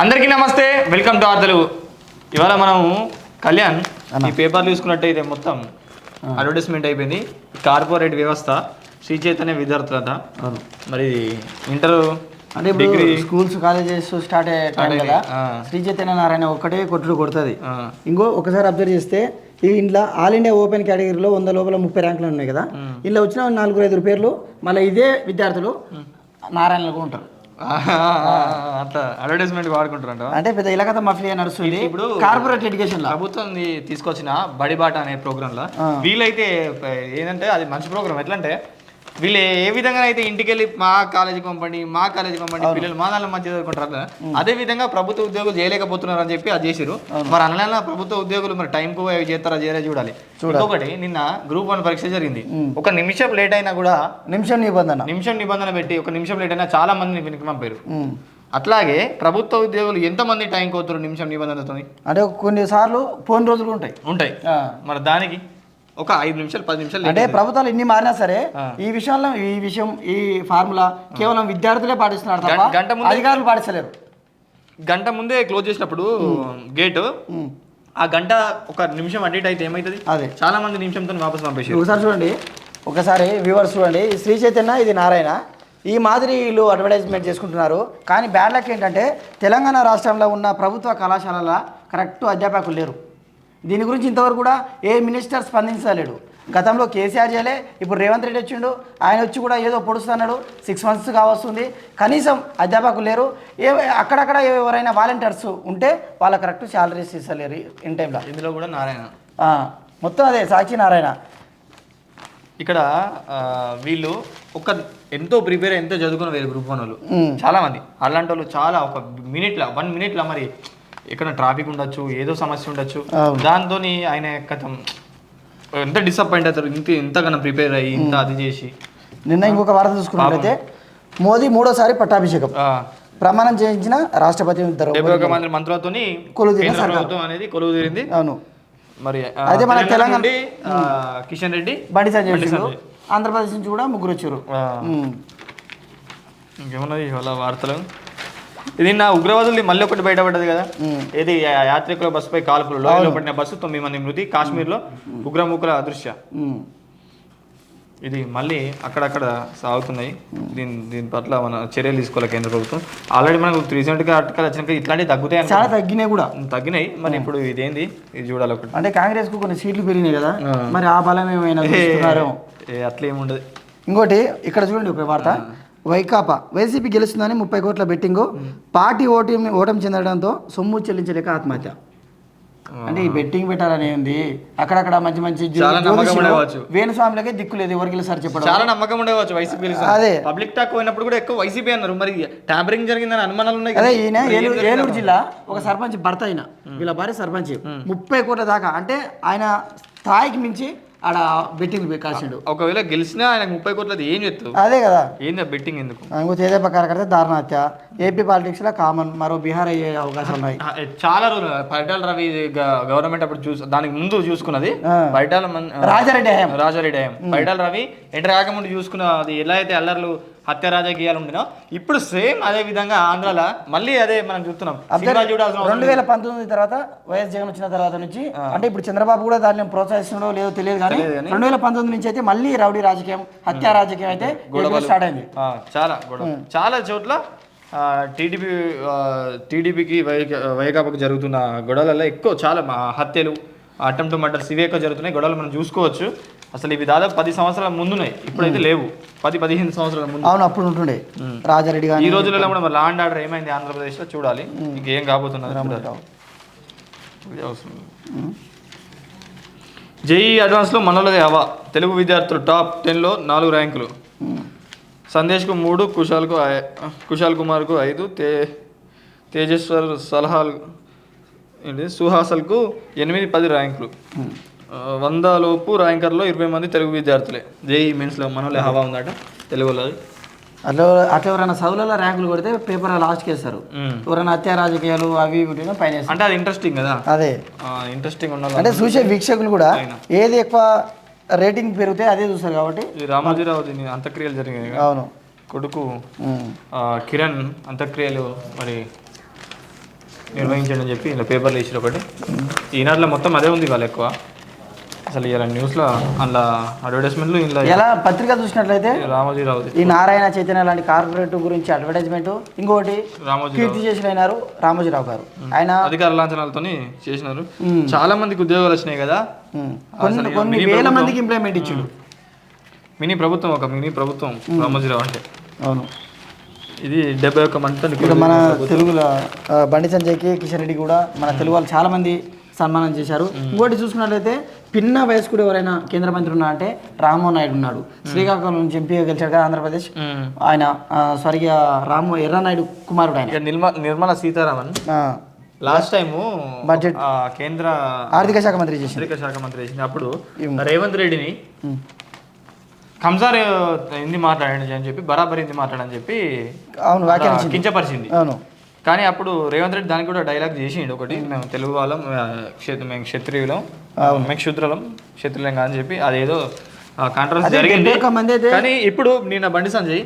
అందరికీ నమస్తే. Welcome to are Telugu ఇవాళ మనము కళ్యాణ్ ఈ పేపర్ తీసుకున్నట్టయితే మొత్తం అడ్వర్టైజ్మెంట్ అయిపోయింది. కార్పొరేట్ వ్యవస్థ శ్రీ చైతన్య విద్యార్థులట అవును. మరి ఇంటర్ అంటే ఇప్పుడు స్కూల్స్ కాలేజెస్ స్టార్ట్ అయ్యే టైం. కదా. శ్రీ చైతన్య నారాయణ ఒక్కటే కొట్టుడు కొడుతుంది. ఇంకో ఒకసారి అబ్జర్వ్ చేస్తే ఈ ఇంట్లో ఆల్ ఇండియా ఓపెన్ కేటగిరీలో వంద లోపల ముప్పై ర్యాంకులు ఉన్నాయి కదా. ఇందులో వచ్చిన నాలుగు ఐదు పేర్లు మళ్ళీ ఇదే విద్యార్థులు నారాయణలో కూడా ఉంటారు. అట్లా అడ్వర్టైజ్మెంట్ వాడుకుంటారంట. అంటే పెద్ద ఇలాగత మఫిలియా నడుస్తుంది. ఇప్పుడు కార్పొరేట్ ఎడ్యుకేషన్ ప్రభుత్వం తీసుకొచ్చిన బడిబాట అనే ప్రోగ్రామ్లో. ప- ఏంటంటే అది మంచి ప్రోగ్రామ్ ఎట్లా అంటే వీళ్ళు ఏ విధంగా అయితే ఇంటికి వెళ్ళి మా కాలేజీకి పంపండి మా కాలేజీకి పంపండి పిల్లలు మా దాని మధ్య చదువుకుంటారు అదే విధంగా ప్రభుత్వ ఉద్యోగులు చేయలేకపోతున్నారు అని చెప్పి అది చేసిరు మరి అనలైన ప్రభుత్వ ఉద్యోగులు మరి టైం కు అవి చేస్తారా చేయరా చూడాలి. ఇంకొకటి నిన్న గ్రూప్ వన్ పరీక్ష జరిగింది. ఒక నిమిషం లేట్ అయినా కూడా నిమిషం నిబంధన. నిమిషం నిబంధన పెట్టి ఒక నిమిషం లేట్ అయినా చాలా మందిని వెనక్కి పంపారు. అట్లాగే ప్రభుత్వ ఉద్యోగులు ఎంతమంది టైం కోతురు నిమిషం నిబంధనతో అంటే కొన్నిసార్లు పోయిన రోజులు ఉంటాయి. ఉంటాయి. మరి దానికి? ఒక ఐదు నిమిషాలు పది నిమిషాలు అంటే ప్రభుత్వాలు ఎన్ని మారినా సరే. ఈ విషయంలో ఈ విషయం ఈ ఫార్ములా కేవలం విద్యార్థులే పాటిస్తున్నారు తప్ప గంట- ముందే- అధికారులు పాటిస్తలేరు. గంట ముందే క్లోజ్ చేసినప్పుడు గేట్. ఆ గంట ఒక నిమిషం అటు ఇటు అయితే ఏమవుతుంది అదే. చాలా మంది నిమిషంతో వాపస్ పంపేసారు ఒకసారి చూడండి. ఒకసారి వ్యూవర్స్ చూడండి. శ్రీ చైతన్య ఇది నారాయణ. ఈ మాదిరి వీళ్ళు అడ్వర్టైజ్మెంట్ చేసుకుంటున్నారు. కానీ బ్యాడ్ లక్ ఏంటంటే తెలంగాణ రాష్ట్రంలో ఉన్న ప్రభుత్వ కళాశాలల కరెక్ట్ అధ్యాపకులు లేరు. దీని గురించి ఇంతవరకు కూడా ఏ మినిస్టర్ స్పందించలేడు. గతంలో కేసీఆర్ చేయలే ఇప్పుడు రేవంత్ రెడ్డి వచ్చిండు ఆయన వచ్చి కూడా ఏదో పొడుస్తున్నాడు సిక్స్ మంత్స్ కావస్తుంది కనీసం అధ్యాపకులు లేరు ఏ అక్కడక్కడ ఎవరైనా వాలంటీర్స్ ఉంటే వాళ్ళ కరెక్ట్ శాలరీస్ ఇస్తలేరు ఇన్ టైంలో. ఇందులో కూడా నారాయణ. మొత్తం అదే సాక్షి నారాయణ. ఇక్కడ వీళ్ళు ఒక ఎంతో ప్రిపేర్ ఎంతో చదువుకున్న వేరు గ్రూప్ వన్ వాళ్ళు. చాలా మంది. అలాంటి వాళ్ళు చాలా ఒక మినిట్లో వన్ మినిట్లో మరి ఎక్కడ ట్రాఫిక్ ఉండొచ్చు ఏదో సమస్య ఉండొచ్చు. దాంతో ఆయన కథం. ఎంత డిసప్పాయింట్ అవుతారు ఇంత ఇంతగానో ప్రిపేర్ అయ్యి ఇంత అది చేసి. నిన్న ఇంకొక వార్త చూసుకున్నట్లయితే మోదీ మూడోసారి పట్టాభిషేకం. ప్రమాణం చేయించిన రాష్ట్రపతి మంది. ప్రభుత్వం అనేది కొలువు తీరింది. అవును. మరి అయితే మన తెలంగాణ- కిషన్ రెడ్డి బండి సంజయ్. ఆంధ్రప్రదేశ్ నుంచి కూడా ముగ్గురు వచ్చారు. ఇంకేమున్నది ఇవాళ వార్తలు? ఇది నా ఉగ్రవాదులు మళ్ళీ ఒకటి బయటపడ్డది కదా. యా- యాత్రికుల బస్సుపై కాల్పులు లోయలో పడిన బస్సు తొమ్మిది మంది మృతి కాశ్మీర్లో ఉగ్రముఖుల అదృశ్య. ఇది మళ్ళీ అక్కడక్కడ సాగుతున్నాయి. దీని దీని పట్ల మన చర్యలు తీసుకోవాలి కేంద్ర ప్రభుత్వం. ఆల్రెడీ మనకు రీసెంట్గా అటుకలు వచ్చినాక ఇట్లాంటివి తగ్గుతాయి చాలా తగ్గినాయి కూడా. తగ్గినాయి. మరి ఇప్పుడు ఇదేంది? ఇది చూడాలి ఒకటి. అంటే కాంగ్రెస్కు కొన్ని సీట్లు పెరిగినాయి కదా. మరి ఆ బలం ఏమైనా అట్లా ఏముండదు. ఇంకోటి ఇక్కడ చూడండి ఒక వార్త. వైకాపా. వైసీపీ గెలుస్తుందని ముప్పై కోట్ల బెట్టింగ్. పార్టీ ఓటమి ఓటమి చెందడంతో సొమ్ము చెల్లించలేక ఆత్మహత్య. అంటే ఈ బెట్టింగ్ పెట్టాలని ఉంది అక్కడక్కడ మంచి మంచి. వేణుస్వామిలకే దిక్కు లేదు ఎవరికి సార్ చెప్పడం. చాలా నమ్మకం ఉండవచ్చు వైసీపీ అదే. పబ్లిక్ టాక్ పోయినప్పుడు కూడా ఎక్కువ వైసీపీ అన్నారు. మరి ట్యాంపరింగ్ జరిగిందని అనుమానాలు ఉన్నాయి అదే. ఈయన? ఏలూరు జిల్లా ఒక సర్పంచ్ భర్త అయిన వీళ్ళ భార్య సర్పంచ్. ముప్పై కోట్ల దాకా. అంటే ఆయన స్థాయికి మించి ఆడ బెట్టింగ్ కాసిండు. ఒకవేళ గెలిచినా ఆయన ముప్పై కోట్లది ఏం చెప్తావు అదే కదా. ఏంది బెట్టింగ్ ఎందుకు? ఇంకో తేదేపా కార్యకర్త దారుణ హత్య ఏపీ పాలిటిక్స్లో కామన్ మరో బీహార్ అయ్యే అవకాశం ఉన్నాయి. చాలా రోజులు పరిటాల రవి గవర్నమెంట్ అప్పుడు చూసి దానికి ముందు చూసుకున్నది. పరిటాల రాజారెడ్డి హయాం. రాజారెడ్డి హయాం. పరిటాల రవి ఎంటర్ కాకముందు చూసుకున్న అది ఎలా అయితే అల్లర్లు హత్య రాజకీయాలు ఉండినో ఇప్పుడు సేమ్ అదే విధంగా ఆంధ్రాలో మళ్ళీ అదే మనం చూస్తున్నాం. రెండు వేల పంతొమ్మిది తర్వాత వైఎస్ జగన్ వచ్చిన తర్వాత నుంచి అంటే ఇప్పుడు చంద్రబాబు కూడా దాన్ని ప్రోత్సహిస్తున్నాడో లేదో తెలియదు కానీ. రెండు వేల పంతొమ్మిది నుంచి అయితే మళ్ళీ రౌడీ రాజకీయం హత్య రాజకీయం అయితే స్టార్ట్ అయింది. చాలా గొడవ. చాలా చోట్ల టీడీపీ టీడీపీకి వైకాపాకి జరుగుతున్న గొడవలలో ఎక్కువ చాలా హత్యలు అటెంప్ట్ మర్డర్స్ ఇవే ఎక్కువ జరుగుతున్నాయి. గొడవలు మనం చూసుకోవచ్చు. అసలు ఇవి దాదాపు పది సంవత్సరాల ముందున్నాయి. ఇప్పుడైతే లేవు. పది పదిహేను సంవత్సరాల ముందు. అవును అప్పుడు ఉంటుండే. రాజారెడ్డి ఈ కానీ రోజులలో కూడా మరి లా అండ్ ఆర్డర్ ఏమైంది ఆంధ్రప్రదేశ్లో? చూడాలి. ఇంకేం కాబోతున్నది చూడాలి. జేఈ అడ్వాన్స్లో మనలదే హవా. తెలుగు విద్యార్థులు టాప్ టెన్లో నాలుగు ర్యాంకులు. సందేశ్కు మూడు కుశాల్కు కుశాల్ కుమార్కు ఐదు తే తేజేశ్వర్ సలహాలు ఏంటి సుహాసల్కు ఎనిమిది పది ర్యాంకులు. వంద లోపు ర్యాంకర్లో ఇరవై మంది తెలుగు విద్యార్థులే. జేఈ మెన్స్లో మనలే హవా ఉందట తెలుగులో అట్లా అట్లా ఎవరైనా చదువులలో ర్యాంకులు కొడితే పేపర్ లాస్ట్కి వేస్తారు. ఎవరైనా హత్య రాజకీయాలు అవి ఇవి పైన. అంటే అది ఇంట్రెస్టింగ్ కదా అదే ఇంట్రెస్టింగ్ ఉన్న అంటే చూసే వీక్షకులు కూడా. ఏది ఎక్కువ రేటింగ్ పెరిగితే అదే చూస్తారు కాబట్టి రామోజీరావు దీని అంత్యక్రియలు జరిగాయి. అవును కొడుకు కిరణ్ అంత్యక్రియలు మరి నిర్వహించండి అని చెప్పి ఇలా పేపర్లు ఇచ్చారు ఒకటి ఈనాడులో మొత్తం అదే ఉంది వాళ్ళు ఎక్కువ అసలు ఇలా న్యూస్లో అందులో అడ్వర్టైజ్మెంట్లు ఇలా ఎలా? పత్రిక చూసినట్లయితే రామోజీరావుది ఈ నారాయణ చైతన్య లాంటి కార్పొరేట్ గురించి అడ్వర్టైజ్మెంట్ ఇంకోటి రామోజీరావు కీర్తి చేసిన అయినారు రామోజీరావు గారు. ఆయన అధికార లాంఛనాలతో చేసినారు. చాలా మందికి ఉద్యోగాలు వచ్చినాయి కదా. కొన్ని వేల మందికి ఇంప్లిమెంట్ ఇచ్చిండు. మినీ ప్రభుత్వం ఒక మినీ ప్రభుత్వం రామోజీరావు అంటే. అవును. ఇది డెబ్బై ఒక్క మంది మన తెలుగులో బండి సంజయ్కి కిషన్ రెడ్డి కూడా మన తెలుగు వాళ్ళు చాలా మంది సన్మానం చేశారు. ఇంకోటి చూసుకున్నట్లయితే పిన్న వయస్కుడు ఎవరైనా కేంద్ర మంత్రి ఉన్నా అంటే రామ్మోహన్ నాయుడు ఉన్నాడు. శ్రీకాకుళం నుంచి ఎంపీగా గెలిచాడు కదా ఆంధ్రప్రదేశ్. ఆయన స్వర్గీయ రాము ఎర్రనాయుడు కుమారుడు ఆయన. Nirmala Sitharaman. Last time budget. కేంద్ర ఆర్థిక శాఖ మంత్రి చేసింది ఆర్థిక శాఖ మంత్రి చేసింది అప్పుడు రేవంత్ రెడ్డిని కంసార్ హిందీ మాట్లాడండి అని చెప్పి బరాబర్ హిందీ మాట్లాడని చెప్పి అవును. కించపరిచింది. అవును. కానీ అప్పుడు రేవంత్ రెడ్డి దానికి కూడా డైలాగ్ చేసిండు ఒకటి. మేము తెలుగు వాళ్ళం మేము క్షత్రియులం మేము క్షుద్రులం క్షత్రియులం కాదని చెప్పి అదేదో కాంట్రవర్సీ జరిగింది. కానీ ఇప్పుడు నిన్న బండి సంజయ్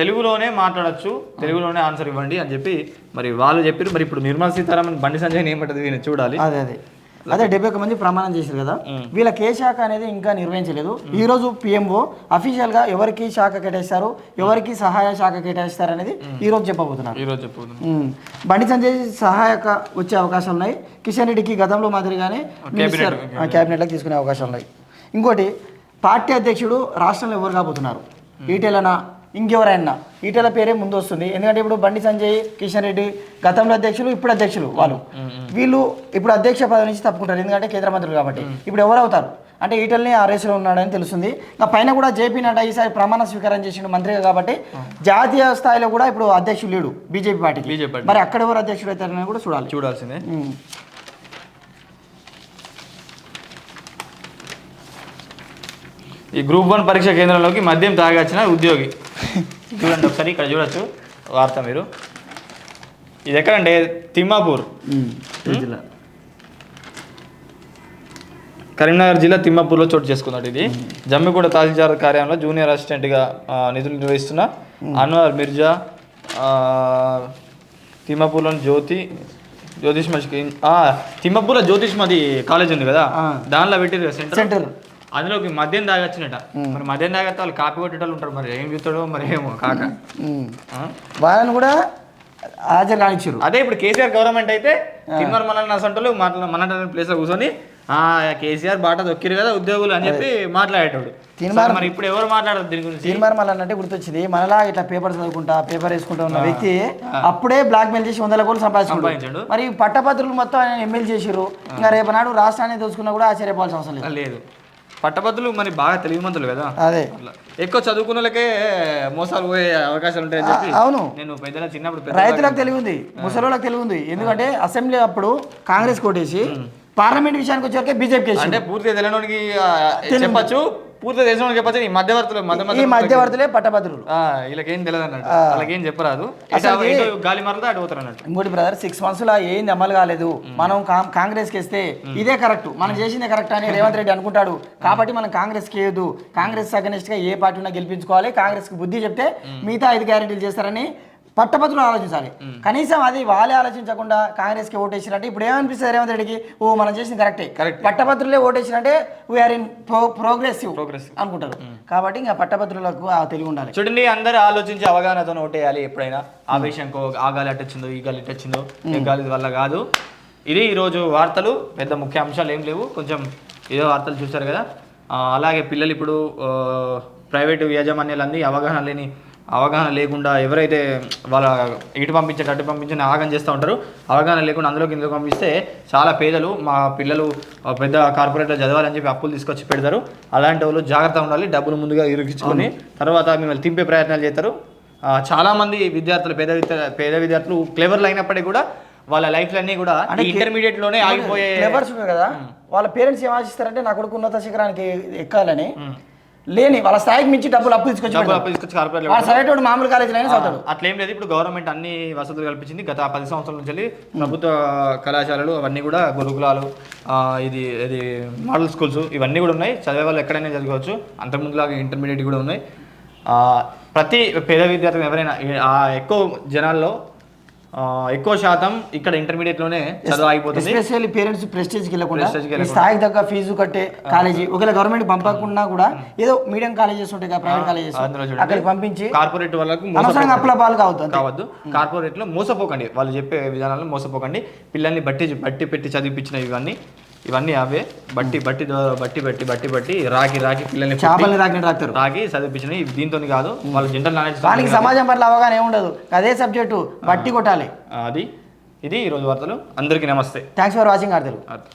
తెలుగులోనే మాట్లాడొచ్చు తెలుగులోనే ఆన్సర్ ఇవ్వండి అని చెప్పి మరి వాళ్ళు చెప్పారు మరి ఇప్పుడు నిర్మలా సీతారామన్ బండి సంజయ్ ఏమంటది? చూడాలి. అదే అదే. అదే డెబ్బై ఒక్క మంది ప్రమాణం చేశారు కదా. వీళ్ళ కే శాఖ అనేది ఇంకా నిర్వహించలేదు. ఈ రోజు పిఎంఓ అఫీషియల్గా ఎవరికి శాఖ కేటాయిస్తారు ఎవరికి సహాయ శాఖ కేటాయిస్తారు అనేది ఈ రోజు చెప్పబోతున్నారు. బండి సంజయ్ సహాయక వచ్చే అవకాశాలు ఉన్నాయి. కిషన్ రెడ్డికి గతంలో మాదిరిగానే మినిస్టర్ క్యాబినెట్లోకి తీసుకునే అవకాశాలు ఉన్నాయి. ఇంకోటి పార్టీ అధ్యక్షుడు రాష్ట్రంలో ఎవరు కాబోతున్నారు? ఈటెలనా ఇంకెవరైనా. ఈటెల పేరే ముందు వస్తుంది ఎందుకంటే ఇప్పుడు బండి సంజయ్ కిషన్ రెడ్డి గతంలో అధ్యక్షులు ఇప్పుడు అధ్యక్షులు వాళ్ళు. వీళ్ళు ఇప్పుడు అధ్యక్ష పదవి నుంచి తప్పుకుంటారు. ఎందుకంటే కేంద్ర మంత్రులు కాబట్టి. ఇప్పుడు ఎవరు అవుతారు? అంటే ఈటల్ని ఆ రేసులో ఉన్నాడని తెలుస్తుంది. ఇంకా పైన కూడా జేపీ నడ్డా ఈసారి ప్రమాణ స్వీకారం చేసిండు మంత్రిగా కాబట్టి జాతీయ స్థాయిలో కూడా ఇప్పుడు అధ్యక్షుడు లేడు బీజేపీ పార్టీకి. BJP party. మరి అక్కడ ఎవరు అధ్యక్షుడు అవుతారని కూడా చూడాలి. చూడాల్సిందే. ఈ గ్రూప్ వన్ పరీక్ష కేంద్రంలోకి మద్యం తాగొచ్చిన ఉద్యోగి. చూడండి ఒకసారి ఇక్కడ చూడొచ్చు. వార్త మీరు. ఇది ఎక్కడంటే తిమ్మాపూర్. జిల్లా. కరీంనగర్ జిల్లా తిమ్మాపూర్లో చోటు చేసుకున్నాడు ఇది. జమ్మిగూడ తహసీల్దార్ కార్యాలయంలో జూనియర్ అసిస్టెంట్గా నిధులు నిర్వహిస్తున్న అన్వర్ మిర్జా తిమ్మాపూర్లోని జ్యోతి జ్యోతిష్ మష్కి తిమ్మాపూర్లో జ్యోతిష్ మది కాలేజ్ ఉంది కదా. దానిలో పెట్టారు సెంటర్? సెంటర్. అందులోకి మద్యం తాగొచ్చినట మరి మద్యం తాగేస్తే వాళ్ళు కాపీ కొట్టేటోళ్ళు ఉంటారు మరి. ఏం చూస్తాడో మరి ఏమో కాక? వాళ్ళని కూడా హాజరు కానిచ్చారు. అదే ఇప్పుడు కేసీఆర్ గవర్నమెంట్ అయితే తిమ్మర్ మన అసంటోళ్ళు మాట్లా మన ప్లేస్లో కూర్చొని కేసీఆర్ బాట దొక్కిరు కదా ఉద్యోగులు అని చెప్పి మాట్లాడేటోడు. తిన్మార్- మరి ఇప్పుడు ఎవరు మాట్లాడదు దీని గురించి? తీర్మానం మళ్ళీ అంటే గుర్తొచ్చింది. మనలా ఇట్లా పేపర్ చదువుకుంటా పేపర్ వేసుకుంటా ఉన్న వ్యక్తి అప్పుడే బ్లాక్ మెయిల్ చేసి వందల కోట్లు సంపాదించుకుంటాడు సంపాదించాడు. మరి పట్టభద్రులు మొత్తం ఆయన ఎమ్మెల్యే చేసిర్రు. ఇంకా రేపు నాడు రాష్ట్రాన్ని దోచుకున్నా కూడా ఆశ్చర్యపోవాల్సిన అవసరం లేదు. పట్టభద్రులు మరి బాగా తెలివిమంతులు కదా? అదే. ఎక్కువ చదువుకున్న వాళ్ళకే మోసాలు పోయే అవకాశాలు ఉంటాయని చెప్పి అవును. నేను పెద్దల చిన్నప్పుడు రైతులకు తెలివి ఉంది ముసలోళ్ళకి తెలివి ఉంది ఎందుకంటే అసెంబ్లీ అప్పుడు కాంగ్రెస్ కోటేసి పార్లమెంట్ విషయానికి వచ్చేవరకే బీజేపీ అంటే పూర్తిగా తెలియనోడికి ఆ, చెప్పచ్చు. పూర్తిగా తెలిసిన చెప్పచ్చు. ఈ మధ్యవర్తులు మధ్య ఈ మధ్య మధ్యవర్తులే పట్టభద్రులు. వీళ్ళకేం తెలియదు అన్నట్టు వాళ్ళకేం చెప్పరాదు. గాలి మరదా అటు పోతారు అన్నట్టు. ఇంకోటి బ్రదర్ సిక్స్ మంత్స్లో ఏంది అమలు కాలేదు. మనం కాంగ్రెస్కి ఇస్తే ఇదే కరెక్ట్ మనం చేసిందే కరెక్ట్ అని రేవంత్ రెడ్డి అనుకుంటాడు. కాబట్టి మనం కాంగ్రెస్కి వేయదు కాంగ్రెస్ అగనిస్ట్గా ఏ పార్టీ ఉన్నా గెలిపించుకోవాలి. కాంగ్రెస్కి బుద్ధి చెప్తే మిగతా ఐదు గ్యారెంటీలు చేస్తారని పట్టభద్రులు ఆలోచించాలి. కనీసం అది వాళ్ళే ఆలోచించకుండా కాంగ్రెస్కి ఓటేసినట్టే ఇప్పుడు ఏమనిపిస్తుంది రేవంత్ రెడ్డికి? ఓ మనం చేసింది కరెక్టే. పట్టభద్రులే ఓటేసినట్టే we are in progressive Progressive. అనుకుంటారు. కాబట్టి ఇంకా పట్టభద్రులకు ఆ తెలివి ఉండాలి. చూడండి అందరు ఆలోచించి అవగాహనతో ఓటేయాలి ఎప్పుడైనా. ఆవేశంకో ఆ గాలి అట్టొచ్చిందో ఈ గాలి ఇట్టొచ్చిందో ఈ గాలి వల్ల కాదు. ఇది ఈరోజు వార్తలు పెద్ద ముఖ్య అంశాలు ఏం లేవు. కొంచెం ఏదో వార్తలు చూశారు కదా. ఆ, అలాగే పిల్లలు ఇప్పుడు ఆ, ప్రైవేటు యాజమాన్యాలన్నీ అవగాహన లేని అవగాహన లేకుండా ఎవరైతే వాళ్ళ ఇటు పంపించే అటు పంపించని ఆగం చేస్తూ ఉంటారు అవగాహన లేకుండా అందులోకి ఇందులో పంపిస్తే చాలా పేదలు మా పిల్లలు పెద్ద కార్పొరేట్లో చదవాలని చెప్పి అప్పులు తీసుకొచ్చి పెడతారు. అలాంటి వాళ్ళు జాగ్రత్త ఉండాలి డబ్బులు ముందుగా ఇరికించుకొని తర్వాత మిమ్మల్ని తింపే ప్రయత్నాలు చేస్తారు. ఆ, చాలా మంది విద్యార్థులు పేద విద్య పేద విద్యార్థులు క్లెవర్లు అయినప్పటికీ కూడా వాళ్ళ లైఫ్లన్నీ కూడా ఇంటర్మీడియట్లోనే ఆగిపోయే క్లెవర్స్ కదా. వాళ్ళ పేరెంట్స్ ఏం ఆశిస్తారంటే నా కొడుకు ఉన్నత శిఖరానికి ఎక్కాలని. లేని వాళ్ళ స్థాయికి మించి డబ్బులు అప్పు తీసుకొచ్చి డబ్బులు పెడతారు. అప్పు తీసుకొచ్చి కార్పొరేట్ వాడు చదివేటోడు మామూలు కాలేజీలో అయినా చదువుతాడు. అట్లా ఏం లేదు. ఇప్పుడు గవర్నమెంట్ అన్ని వసతులు కల్పించింది. గత పది సంవత్సరాల నుంచి వెళ్ళి ప్రభుత్వ కళాశాలలు అవన్నీ కూడా గురుకులాలు ఇది ఇది మోడల్ స్కూల్స్ ఇవన్నీ కూడా ఉన్నాయి. చదివే వాళ్ళు ఎక్కడైనా చదువుకోవచ్చు. అంతకుముందులాగా ఇంటర్మీడియట్ కూడా ఉన్నాయి. ప్రతి పేద విద్యార్థులు ఎవరైనా ఎక్కువ జనాల్లో ఎక్కువ శాతం ఇక్కడ ఇంటర్మీడియట్లోనే చదువు ఆగిపోతుంది. ఎస్పెషల్లీ పేరెంట్స్ ప్రెస్టేజ్కి వెళ్ళకుండా స్థాయికి తగ్గ ఫీజు కట్టే కాలేజీ ఒకవేళ గవర్నమెంట్ పంపకుండా కూడా ఏదో మీడియం కాలేజెస్ ఉంటాయి కదా ప్రైవేట్ కాలేజెస్ అక్కడికి పంపించి కార్పొరేట్ వాళ్ళకు అనవసరంగా అప్పుల పాలు కావద్దు. కావద్దు. కార్పొరేట్లో మోసపోకండి. వాళ్ళు చెప్పే విధానాల్లో మోసపోకండి. పిల్లల్ని బట్టి బట్టి పెట్టి చదివిపించిన ఇవన్నీ ఇవన్నీ అవే. బట్టి బట్టి బట్టి బట్టి బట్టి బట్టి రాకి రాకి పిల్లల్ని చేపల్ని రాకినట్టు రాస్తారు రాకి చదివిపించిన దీంతో కాదు వాళ్ళ జనరల్ నాలెడ్జ్ వానికి సమాజం పట్ల అవగాహన ఏముండదు అదే సబ్జెక్టు బట్టి కొట్టాలి. అది. ఇది ఈరోజు వార్తలు. అందరికీ నమస్తే. థ్యాంక్స్ ఫర్ వాచింగ్ ఆర్తలు. అది.